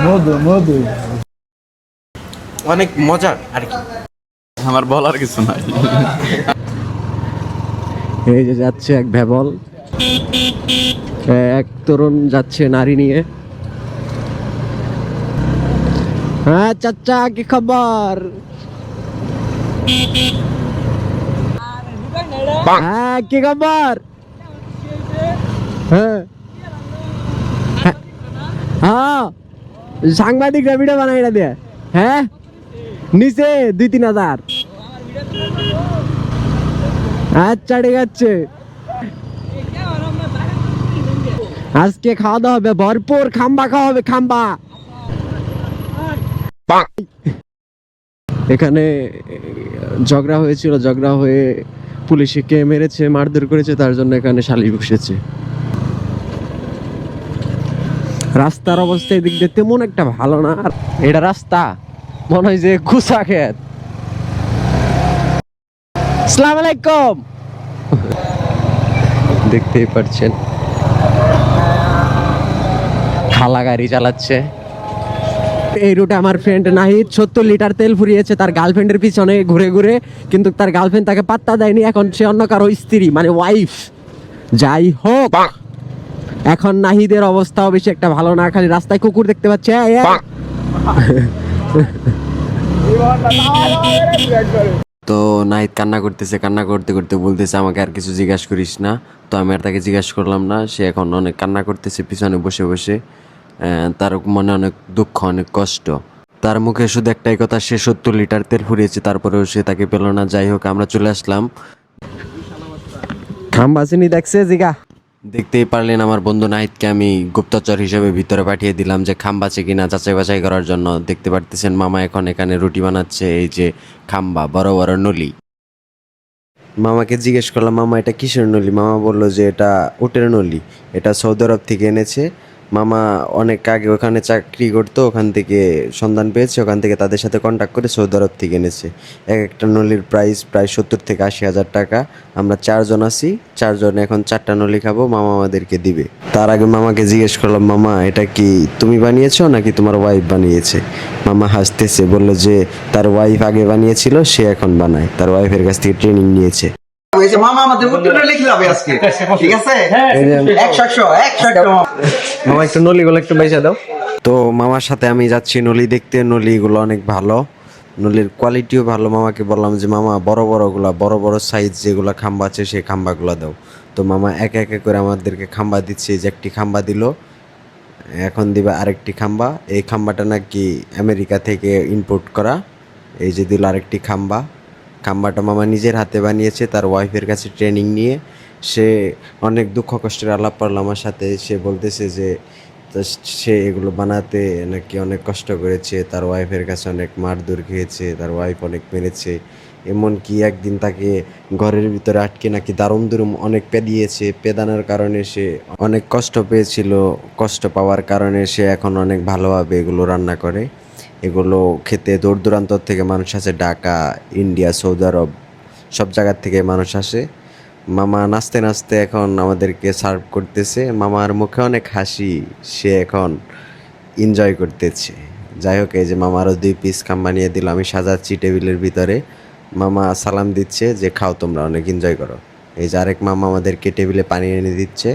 মধু মধু। অনেক মজার আর কি। আমার বলার কিছু নাই। এই যে যাচ্ছে এক ভেবল। এক তরুণ যাচ্ছে নারী নিয়ে। হ্যাঁ চাচা কি খবর? হ্যাঁ কি খবর? হ্যাঁ। হ্যাঁ। সাংবাদিকরা ভিডিও বানাই এটা দিয়ে হ্যাঁ? নিচে দুই তিন হাজার। আচ্ছা ঠিক আছে। আজকে খাওয়া দাওয়া হবে, ভরপুর খাম্বা খাওয়া হবে, খাম্বা। এখানে ঝগড়া হয়েছিল, ঝগড়া হয়ে পুলিশে কে মেরেছে, মারধর করেছে, তার জন্য এখানে শালিশ বসেছে। রাস্তার অবস্থা এদিক দিয়ে তেমন একটা ভালো না, আর এটা রাস্তা, মনে হয় যে কুসা খেত। সালাম আলাইকুম। দেখতেই পাচ্ছেন খালা গাড়ি চালাচ্ছে। এই রুটে আমার ফ্রেন্ড নাহিদ, সত্তর লিটার তেল ফুরিয়েছে, তার গার্লফ্রেন্ডের পিছনে ঘুরে ঘুরে, কিন্তু তার গার্লফ্রেন্ড তাকে পাত্তা দেয়নি, এখন সে অন্য কারও স্ত্রী মানে ওয়াইফ যাই হোক। এখন নাহিদের অবস্থাও বেশি একটা ভালো না খালি রাস্তায় কুকুর দেখতে পাচ্ছে। তো নাহিদ কান্না করতেছে কান্না করতে করতে বলতেছে আমাকে আর কিছু জিজ্ঞাসা করিস না। তো আমি আর তাকে জিজ্ঞাসা করলাম না সে এখন অনেক কান্না করতেছে পিছনে বসে বসে। আহ, তার মনে অনেক দুঃখ অনেক কষ্ট। তার মুখে শুধু একটাই কথা সে সত্তর লিটার তেল ফুরিয়েছে তারপরেও সে তাকে পেল না। যাই হোক আমরা চলে আসলাম। খাম্বাসিনি দেখছে জিগা। দেখতেই পারলেন আমার বন্ধু নাহিদকে আমি গুপ্তচর হিসেবে ভিতরে পাঠিয়ে দিলাম যে খাম্বাছে কিনা যাচাই বাছাই করার জন্য। দেখতে পারতেছেন মামা এখন এখানে রুটি বানাচ্ছে, এই যে খাম্বা, বড় বড় নলি। মামাকে জিজ্ঞেস করলাম, মামা, এটা কিসের নলি? মামা বলল যে, এটা উটের নলি, এটা সৌদি আরব থেকে এনেছে মামা অনেক আগে ওখানে চাকরি করতো, ওখান থেকে সন্ধান পেয়েছে, ওখান থেকে তাদের সাথে কন্ট্যাক্ট করে সৌদি আরব থেকে এনেছে। এক একটা নলির প্রাইস প্রায় সত্তর থেকে আশি হাজার টাকা। আমরা চারজন আছি, চারজন এখন চারটা নলি খাব, মামা আমাদেরকে দিবে। তার আগে মামাকে জিজ্ঞেস করলাম, মামা, এটা কি তুমি বানিয়েছো নাকি তোমার ওয়াইফ বানিয়েছে? মামা হাসতেছে, বলল যে, তার ওয়াইফ আগে বানিয়েছিল, সে এখন বানায়। তার ওয়াইফের কাছ থেকে ট্রেনিং নিয়েছে। মামা আমাদের উত্তরটা লিখে যাবে আজকে। ঠিক আছে? একশো একশো একশো একশো মামা। একটু নলিগুলো একটু বেঁচে দাও। তো মামার সাথে আমি যাচ্ছি নলি দেখতে। নলিগুলো অনেক ভালো। নলির কোয়ালিটিও ভালো। মামাকে বললাম যে মামা বড় বড়গুলা বড় বড় সাইজ যেগুলো খাম্বা আছে সেই খাম্বাগুলো দাও। তো মামা একে একে করে আমাদেরকে খাম্বা দিচ্ছে। এই যে একটি খাম্বা দিল। এখন দিবে আরেকটি খাম্বা। এই খাম্বাটা নাকি আমেরিকা থেকে ইম্পোর্ট করা। এই যে দিল আরেকটি খাম্বা। খাম্বাটা মামা নিজের হাতে বানিয়েছে, তার ওয়াইফের কাছে ট্রেনিং নিয়ে। সে অনেক দুঃখ কষ্টের আলাপ পারল আমার সাথে। সে বলতেছে যে সে এগুলো বানাতে নাকি অনেক কষ্ট করেছে, তার ওয়াইফের কাছে অনেক মারধর খেয়েছে, তার ওয়াইফ অনেক মেরেছে। এমনকি একদিন তাকে ঘরের ভিতরে আটকে নাকি দারুম দুরুম অনেক পেদিয়েছে। পেদানোর কারণে সে অনেক কষ্ট পেয়েছিল, কষ্ট পাওয়ার কারণে সে এখন অনেক ভালোভাবে এগুলো রান্না করে। এগুলো খেতে দূর দূরান্ত থেকে মানুষ আসে, ঢাকা, ইন্ডিয়া, সৌদি আরব, সব জায়গার থেকে মানুষ আসে। মামা নাচতে নাচতে এখন আমাদেরকে সার্ভ করতেছে। মামার মুখে অনেক হাসি, সে এখন এনজয় করতেছে। যাই হোক, এই যে মামা মামারও দুই পিস খাম বানিয়ে দিল, আমি সাজাচ্ছি টেবিলের ভিতরে। মামা সালাম দিচ্ছে যে, খাও তোমরা, অনেক এনজয় করো। এই যে আরেক মামা আমাদেরকে টেবিলে পানি এনে দিচ্ছে।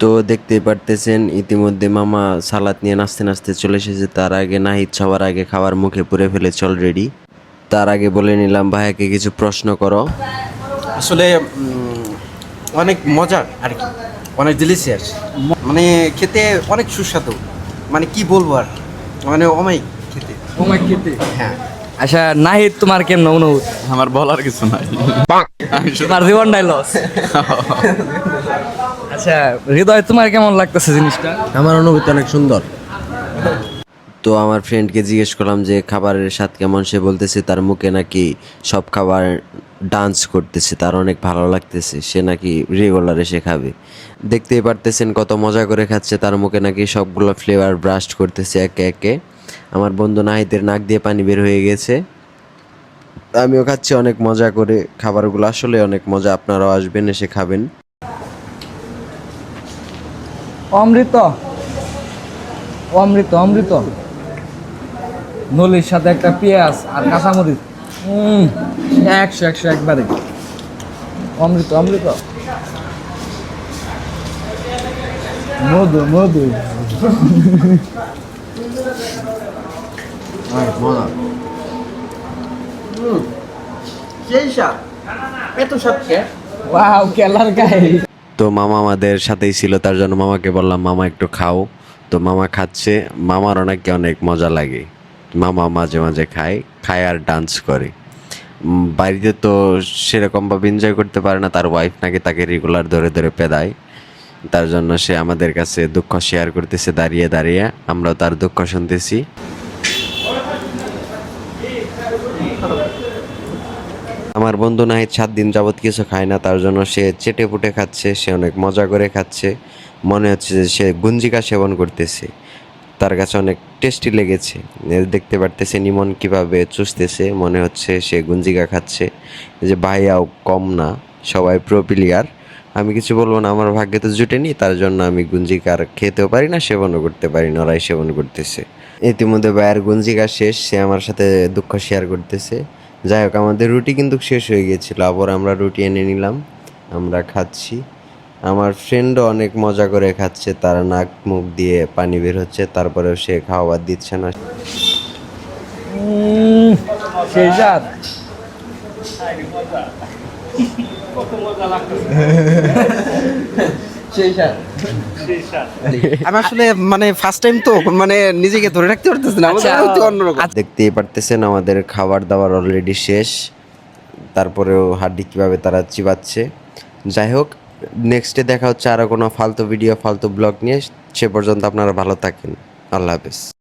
তো দেখতেই পারতেছেন ইতিমধ্যে মামা সালাদ নিয়ে নাচতে নাচতে চলে এসেছে। তার আগে নাহিদ সবার আগে খাবার মুখে পুরে ফেলেছে অলরেডি তার আগে বলে নিলাম ভাইয়াকে কিছু প্রশ্ন করো। আসলে অনেক মজার আর কি। অনেক ডিলিশিয়াস মানে খেতে অনেক সুস্বাদু। মানে কি বলব আর? মানে অমায়িক খেতে। তোমার খেতে? হ্যাঁ। আচ্ছা নাহিদ তোমার কেমন অনুভূতি? আমার বলার কিছু নাই। তোমার আচ্ছা হৃদয় তোমার কেমন লাগতেছে জিনিসটা? আমার অনুভূতি অনেক সুন্দর। তো আমার ফ্রেন্ডকে জিজ্ঞেস করলাম যে খাবারের স্বাদ কেমন? সে বলতেছে তার মুখে নাকি সব খাবার ডান্স করতেছে তার অনেক ভালো লাগতেছে। সে নাকি রেগুলার এসে খাবে। দেখতেই পারতেছেন কত মজা করে খাচ্ছে তার মুখে নাকি সবগুলো ফ্লেভার ব্রাস্ট করতেছে একে একে। আমার বন্ধু নাহিদের নাক দিয়ে পানি বের হয়ে গেছে। আমিও খাচ্ছি অনেক মজা করে খাবারগুলো। আসলে অনেক মজা আপনারাও আসবেন এসে খাবেন। অমৃত অমৃত অমৃত। নলির সাথে একটা পেঁয়াজ আর কাঁচামরিচ। একশো একশো একবারে। অমৃত অমৃত। মধু মধু। সেই এত ওয়াও কেলার গায়ে তো মামা আমাদের সাথেই ছিল তার জন্য মামাকে বললাম মামা একটু খাও। তো মামা খাচ্ছে। মামার নাকি অনেক মজা লাগে। মামা মাঝে মাঝে খায় খায় আর ডান্স করে। বাড়িতে তো সেরকমভাবে এনজয় করতে পারে না তার ওয়াইফ নাকি তাকে রেগুলার ধরে ধরে পেদায়। তার জন্য সে আমাদের কাছে দুঃখ শেয়ার করতেছে দাঁড়িয়ে দাঁড়িয়ে। আমরাও তার দুঃখ শুনতেছি। আমার বন্ধু নাহিদ সাত দিন যাবৎ কিছু খায় না, তার জন্য সে চেটে পুটে খাচ্ছে, সে অনেক মজা করে খাচ্ছে। মনে হচ্ছে যে সে গুঞ্জিকা সেবন করতেছে। তার কাছে অনেক টেস্টি লেগেছে। দেখতে পারতেছে নিমন কীভাবে চুষতেছে, মনে হচ্ছে সে গুঞ্জিকা খাচ্ছে। যে ভাইয়াও কম না, সবাই প্রো প্লেয়ার আমি কিছু বলব না, আমার ভাগ্যে তো জুটেনি তার জন্য আমি গুঞ্জিকার খেতেও পারি না, সেবনও করতে পারি না, ওরাই সেবন করতেছে। ইতিমধ্যে ভাইয়ের গুঞ্জিকা শেষ, সে আমার সাথে দুঃখ শেয়ার করতেছে। যাই হোক আমাদের রুটি কিন্তু শেষ হয়ে গিয়েছিল। আবার আমরা রুটি এনে নিলাম আমরা খাচ্ছি। আমার ফ্রেন্ডও অনেক মজা করে খাচ্ছে তার নাক মুখ দিয়ে পানি বের হচ্ছে তারপরেও সে খাওয়ার দিচ্ছে না। সেই আমি আসলে মানে ফার্স্ট টাইম তো মানে নিজেকে ধরে রাখতে পারতেছি না আমাদের আচ্ছা। অন্যরকম। দেখতেই পারতেছেন আমাদের খাবার দাবার অলরেডি শেষ। তারপরেও হাড্ডি কীভাবে তারা চিবাচ্ছে। যাই হোক নেক্সটে দেখা হচ্ছে আরও কোনো ফালতু ভিডিও ফালতু ব্লগ নিয়ে। সে পর্যন্ত আপনারা ভালো থাকেন। আল্লাহ হাফেজ।